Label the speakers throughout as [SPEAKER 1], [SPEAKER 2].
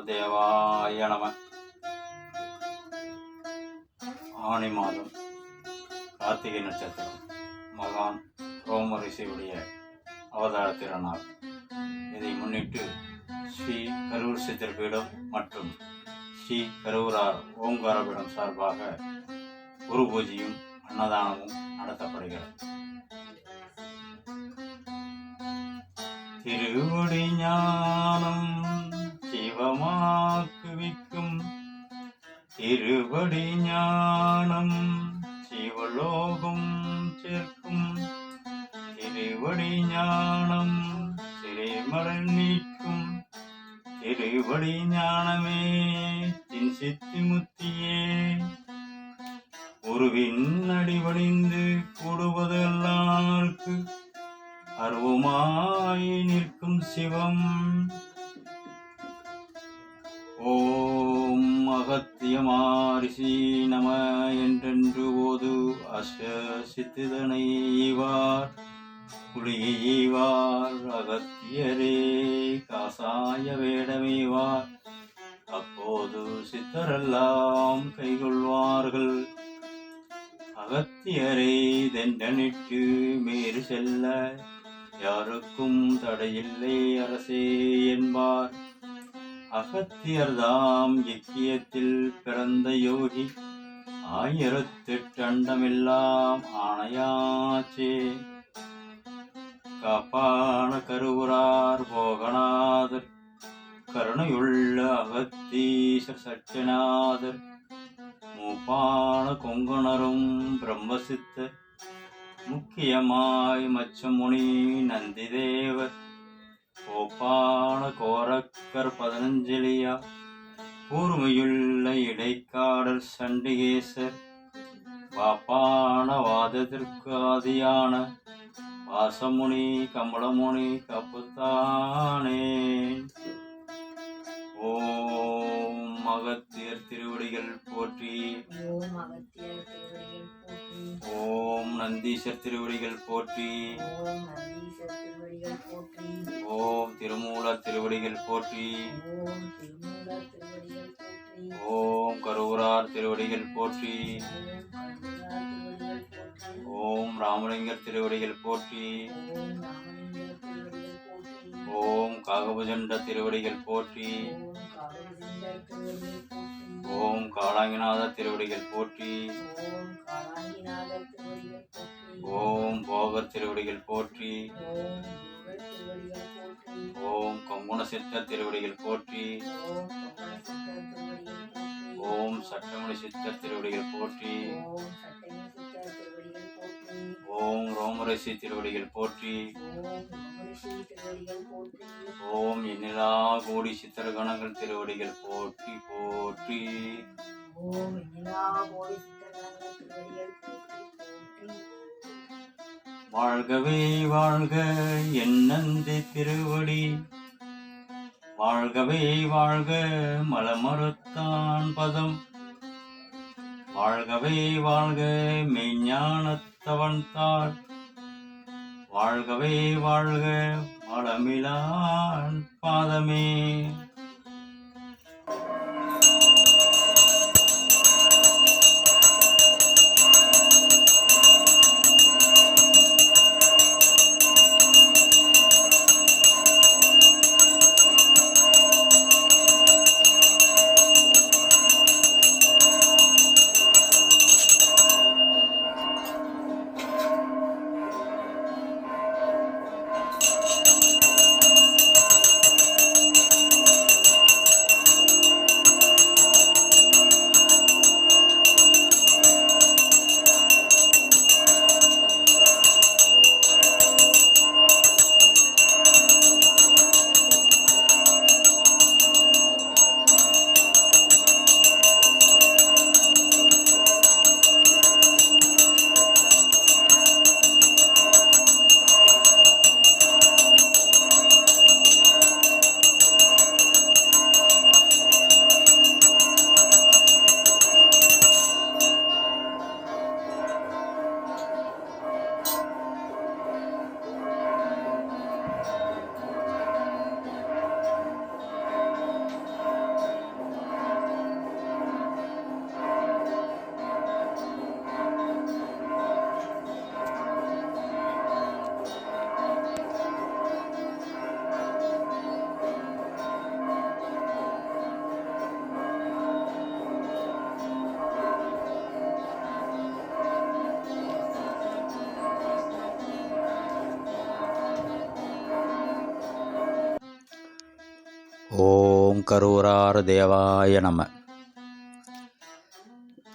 [SPEAKER 1] தேவாய நம. ஆணி மாதம் கார்த்திகை நட்சத்திரம் மகான் ரோமரிஷியுடைய அவதார திருநாள் இதை முன்னிட்டு ஸ்ரீ கரூர் சித்திரபீடம் மற்றும் ஸ்ரீ கரூரார் ஓங்காரபீடம் சார்பாக குரு பூஜையும் அன்னதானமும் நடத்தப்படுகிறது. திருவடி ஞானம் சிவமாக்குவிக்கும் திருவடி ஞானம் சிவலோகம் சேர்க்கும் திருவடி ஞானம் சிறைமலர் நீக்கும் திருவடி ஞானமே தின் சித்தி முத்தியே. உருவின் அடிபணிந்து கூடுவதெல்லாருக்கு அருவமாய் நிற்கும் சிவம். ஓம் அகத்தியமாரிசி நம என்றென்று ஓது அஷ்ட சித்திதனை ஈவார் அகத்தியரே காசாய வேடமைவார். அப்போது சித்தரெல்லாம் கைகொள்வார்கள். அகத்தியரை தெண்டனிட்டு மேறு செல்ல யாருக்கும் தடையில்லை அரசே என்பார். அகத்தியர்தாம் இக்கியத்தில் பிறந்த யோகி. ஆயிரத்தெட்டண்டமெல்லாம் ஆணையாச்சே. காப்பான கருவுரார் போகநாதர். கருணையுள்ள அகத்தீசர் சத்யநாதர் மூப்பான கொங்குணரும் பிரம்மசித்தர். முக்கியமாய் மச்சமுனி நந்திதேவர். கோப்பான கோரக்கர் பதினஞ்சலியா? கூர்மையுள்ள இடைக்காடல் சண்டிகேசர் பாப்பான வாதத்திற்கு ஆதியான வாசமுனி கமலமுனி கப்புத்தானே.
[SPEAKER 2] ஓ அகத்தியர் திருவடிகள் போற்றி.
[SPEAKER 1] ஓம் நந்தீசர் திருவடிகள் போற்றி.
[SPEAKER 2] ஓம் நந்தீசர் திருவடிகள் போற்றி.
[SPEAKER 1] ஓம் கரூரார் திருவடிகள் போற்றி.
[SPEAKER 2] ஓம்
[SPEAKER 1] ராமலிங்கர் திருவடிகள் போற்றி.
[SPEAKER 2] ஓம்
[SPEAKER 1] காகபுஜண்ட திருவடிகள் போற்றி.
[SPEAKER 2] ஓம்
[SPEAKER 1] காளாங்கிநாத திருவடிகள் போற்றி.
[SPEAKER 2] ஓம்
[SPEAKER 1] போகர் திருவடிகள் போற்றி.
[SPEAKER 2] ஓம் யோகர் திருவடிகள் போற்றி.
[SPEAKER 1] ஓம் திருவடிகள் போற்றி
[SPEAKER 2] ஓம்
[SPEAKER 1] சட்டமணி சித்தர் திருவடிகள் போற்றி.
[SPEAKER 2] ஓம்
[SPEAKER 1] ரோமரிஷி திருவடிகள் போற்றி.
[SPEAKER 2] ஓம்
[SPEAKER 1] எண்ணிலா கோடி
[SPEAKER 2] கோடி சித்தர்கள் திருவடிகள் போற்றி போற்றி.
[SPEAKER 1] வாழ்கவே வாழ்க என் நந்தி திருவடி. வாழ்கவே வாழ்க மலமறுத்தான் பதம். வாழ்கவே வாழ்க மெய்ஞானத்தவன் தாள் வாழ்கவே வாழ்க வளமிலான் பாதமே. ஓம் கரூரார தேவாய நம.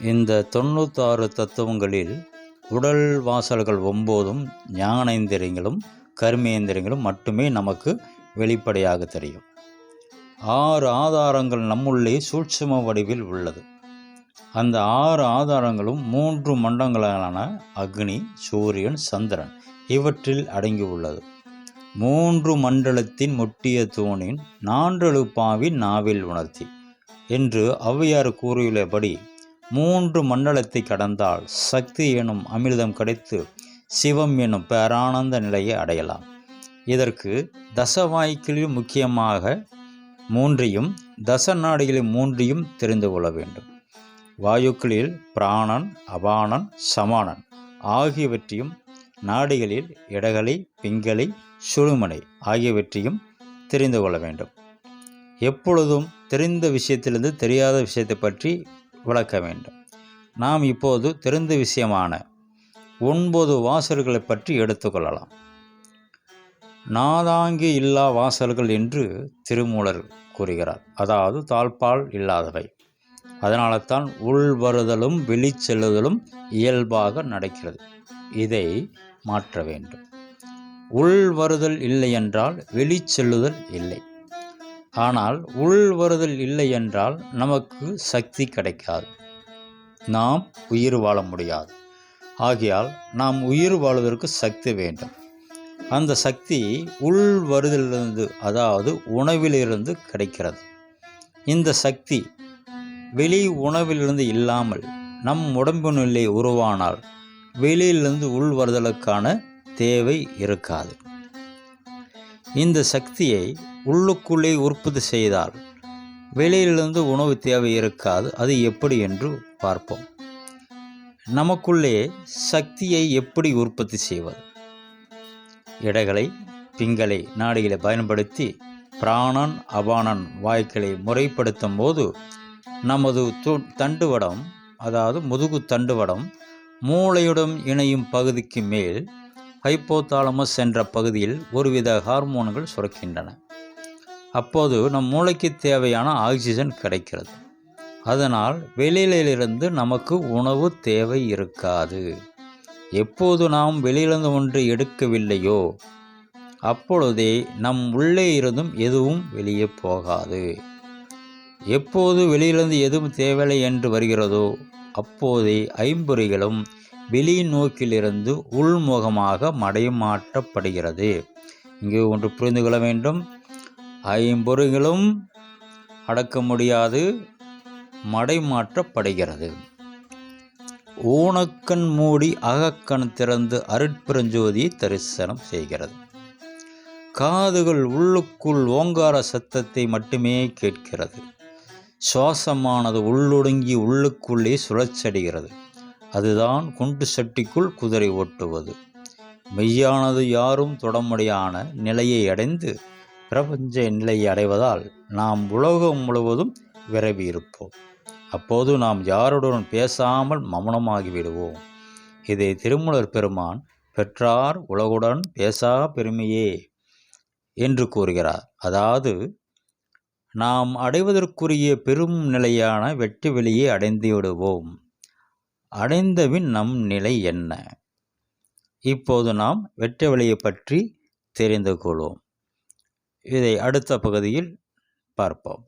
[SPEAKER 1] இந்த தொண்ணூத்தாறு தத்துவங்களில் உடல் வாசல்கள் ஒம்போதும் ஞானேந்திரியங்களும் கர்மேந்திரியங்களும் மட்டுமே நமக்கு வெளிப்படையாக தெரியும். ஆறு ஆதாரங்கள் நம்முள்ளே சூட்சும வடிவில் உள்ளது. அந்த ஆறு ஆதாரங்களும் மூன்று மண்டங்களான அக்னி சூரியன் சந்திரன் இவற்றில் அடங்கியுள்ளது. மூன்று மண்டலத்தின் முட்டிய தூணின் நான்றெழுப்பாவின் நாவில் உணர்த்தி. என்று ஔவையார் கூறியுள்ளபடி மூன்று மண்டலத்தை கடந்தால் சக்தி எனும் அமிர்தம் கிடைத்து சிவம் எனும் பேரானந்த நிலையை அடையலாம். இதற்கு தசவாய்க்களில் முக்கியமாக மூன்றையும் தச நாடிகளில் மூன்றையும் தெரிந்து கொள்ள வேண்டும். வாயுக்களில் பிராணன் அபானன் சமானன் ஆகியவற்றையும் நாடிகளில் இடகலை பிங்கலை சுழுமனை ஆகியவற்றையும் தெரிந்து கொள்ள வேண்டும். எப்பொழுதும் தெரிந்த விஷயத்திலிருந்து தெரியாத விஷயத்தை பற்றி விளக்க வேண்டும். நாம் இப்போது தெரிந்த விஷயமான ஒன்பது வாசல்களை பற்றி எடுத்துக்கொள்ளலாம் நாதாங்கி இல்லா வாசல்கள் என்று திருமூலர் கூறுகிறார். அதாவது தாழ்பால் இல்லாதவை. அதனால தான் உள்வருதலும் வெளிச்செல்லுதலும் இயல்பாக நடக்கிறது. இதை மாற்ற வேண்டும். உள் வருதல் இல்லை என்றால் வெளிச்செல்லுதல் இல்லை. ஆனால் உள் வருதல் இல்லை என்றால் நமக்கு சக்தி கிடைக்காது. நாம் உயிர் வாழ முடியாது. ஆகையால் நாம் உயிர் வாழ்வதற்கு சக்தி வேண்டும். அந்த சக்தி உள் வருதலிருந்து அதாவது உணவிலிருந்து கிடைக்கிறது. இந்த சக்தி வெளி உணவிலிருந்து இல்லாமல் நம் உடம்பினுள்ளே உருவானால் வெளியிலிருந்து உள் வருதலுக்கான தேவை இருக்காது. இந்த சக்தியை உள்ளுக்குள்ளே உற்பத்தி செய்தால் வெளியிலிருந்து உணவு தேவை இருக்காது. அது எப்படி என்று பார்ப்போம். நமக்குள்ளே சக்தியை எப்படி உற்பத்தி செய்வது? இடைகளை பிங்களை நாடிகளை பயன்படுத்தி பிராணன் அபானன் வாய்க்களை முறைப்படுத்தும் போது நமது தண்டுவடம் அதாவது முதுகு தண்டுவடம் மூளையுடன் இணையும் பகுதிக்கு மேல் ஹைப்போதாலமஸ் என்ற பகுதியில் ஒருவித ஹார்மோன்கள் சுரக்கின்றன. அப்போது நம் மூளைக்கு தேவையான ஆக்சிஜன் கிடைக்கிறது. அதனால் வெளியிலிருந்து நமக்கு உணவு தேவை இருக்காது. எப்போது நாம் வெளியிலிருந்து ஒன்று எடுக்கவில்லையோ அப்பொழுதே நம் உள்ளே இருந்தும் எதுவும் வெளியே போகாது. எப்போது வெளியிலிருந்து எதுவும் தேவையில்லை என்று வருகிறதோ அப்போதே ஐம்பொறிகளும் வெளிநோக்கிலிருந்து உள்முகமாக மடைமாற்றப்படுகிறது. இங்கு ஒன்று புரிந்து கொள்ள வேண்டும். ஐம்பொருகளும் அடக்க முடியாது மடைமாற்றப்படுகிறது. ஊனக்கண் மூடி அகக்கண் திறந்து அருட்பெருஞ்சோதியை தரிசனம் செய்கிறது. காதுகள் உள்ளுக்குள் ஓங்கார சத்தத்தை மட்டுமே கேட்கிறது. சுவாசமானது உள்ளொடுங்கி உள்ளுக்குள்ளே சுழற்சடைகிறது. அதுதான் குண்டு சட்டிக்குள் குதிரை ஓட்டுவது. மெய்யானது யாரும் தொடமுடியான நிலையை அடைந்து பிரபஞ்ச நிலையை அடைவதால் நாம் உலகம் முழுவதும் விரவி இருப்போம். அப்போது நாம் யாருடன் பேசாமல் மௌனமாகி விடுவோம். இதை திருமலர் பெருமான் பெற்றார் உலகுடன் பேசா பெருமையே என்று கூறுகிறார். அதாவது நாம் அடைவதற்குரிய பெரும் நிலையான வெட்டு வெளியே அடைந்து விடுவோம். அடைந்தபின் நம் நிலை என்ன? இப்போது நாம் வெட்ட வெளியை பற்றி தெரிந்து கொள்வோம். இதை அடுத்த பகுதியில் பார்ப்போம்.